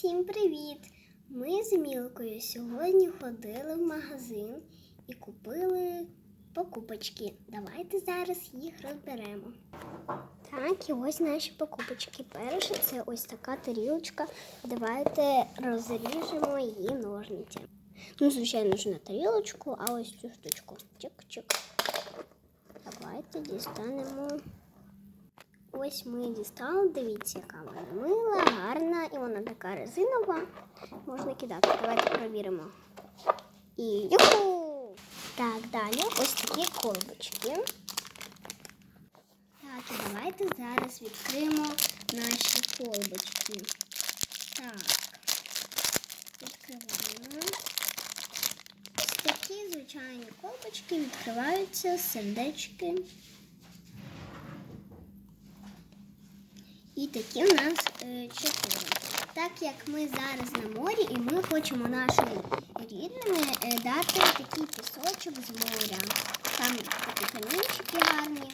Всім привіт! Ми з Мілкою сьогодні ходили в магазин і купили покупочки. Давайте зараз їх розберемо. Так, і ось наші покупочки. Перше це ось така тарілочка. Давайте розріжемо її ножницями. Ну, звичайно ж, не тарілочку, а ось цю штучку. Чик-чик. Давайте дістанемо. Ось ми дістали. Дивіться, яка вона мила, гарна, така резинова. Можна кидати. Давайте перевіримо. І юху! Так, далі ось такі колбочки. Так, і давайте зараз відкриємо наші колбочки. Так, відкриваємо. Ось такі звичайні колбочки відкриваються сердечки. І такі у нас е, чотири. Так як ми зараз на морі і ми хочемо нашим рідним е, дати такий пісочок з моря. Там такі камінчики гарні.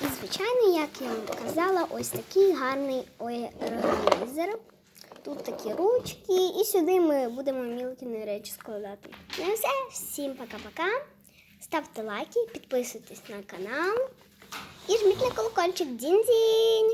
І, звичайно, як я вам казала, ось такий гарний організер. Тут такі ручки, і сюди ми будемо мілкіні речі складати. Ну і все, всім пока-пока. Ставте лайки, підписуйтесь на канал і жміть на колокольчик. Дінь-дінь!